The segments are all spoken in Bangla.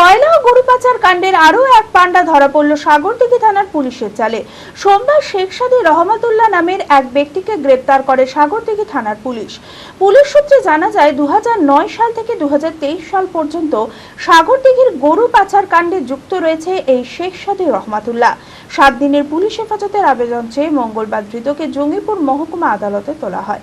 কয়লা গরু পাচার কাণ্ডের আরও এক পাণ্ডা ধরা পড়ল সাগরদিঘি থানার পুলিশের জালে সোমবার শেখ সাদি রহমাতুল্লাহ নামের এক ব্যক্তিকে গ্রেপ্তার করে সাগরদিঘি থানার পুলিশ। পুলিশ সূত্রে জানা যায় দু হাজার নয় সাল থেকে দু হাজার তেইশ সাল পর্যন্ত সাগরদিঘির গরু পাচার কাণ্ডে যুক্ত রয়েছে এই শেখ সাদি রহমাতুল্লাহ। সাত দিনের পুলিশ হেফাজতের আবেদন চেয়ে মঙ্গলবার ধৃতকে জঙ্গিপুর মহকুমা আদালতে তোলা হয়।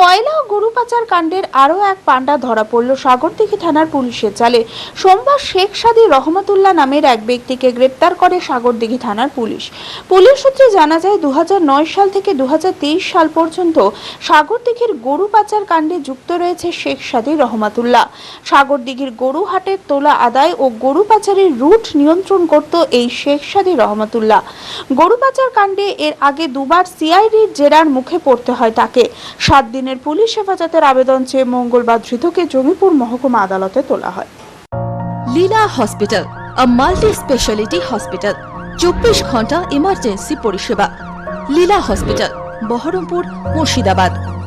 কয়লা ও গরু পাচার কাণ্ডের আরও এক পাণ্ডা ধরা পড়ল সাগরদিঘি থানার পুলিশের জালে সোমবার শেখ সাদি রহমতুল্লাহ নামের এক ব্যক্তিকে গ্রেপ্তার করে সাগরদিঘি থানার পুলিশ। পুলিশ সূত্রে জানা যায়, দুহাজার নয় সাল থেকে দুহাজার তেইশ সাল পর্যন্ত সাগরদিঘির গরু পাচার কাণ্ডে যুক্ত রয়েছে শেখ সাদি রহমাতুল্লাহ। সাগরদিঘির গরু হাটের তোলা আদায় ও গরু পাচারের রুট নিয়ন্ত্রণ করত এই শেখ সাদি রহমাতুল্লাহ। গরু পাচার কাণ্ডে এর আগে দুবার সিআইডির জেরার মুখে পড়তে হয় তাকে। সাত দিনের পুলিশ হেফাজতের আবেদন চেয়ে মঙ্গলবার ধৃতকে জমিপুর মহকুমা আদালতে তোলা হয়। Leela hospital multi speciality hospital, চব্বিশ ঘণ্টা ইমার্জেন্সি পরিষেবা। লীলা হসপিটাল, বহরমপুর, মুর্শিদাবাদ।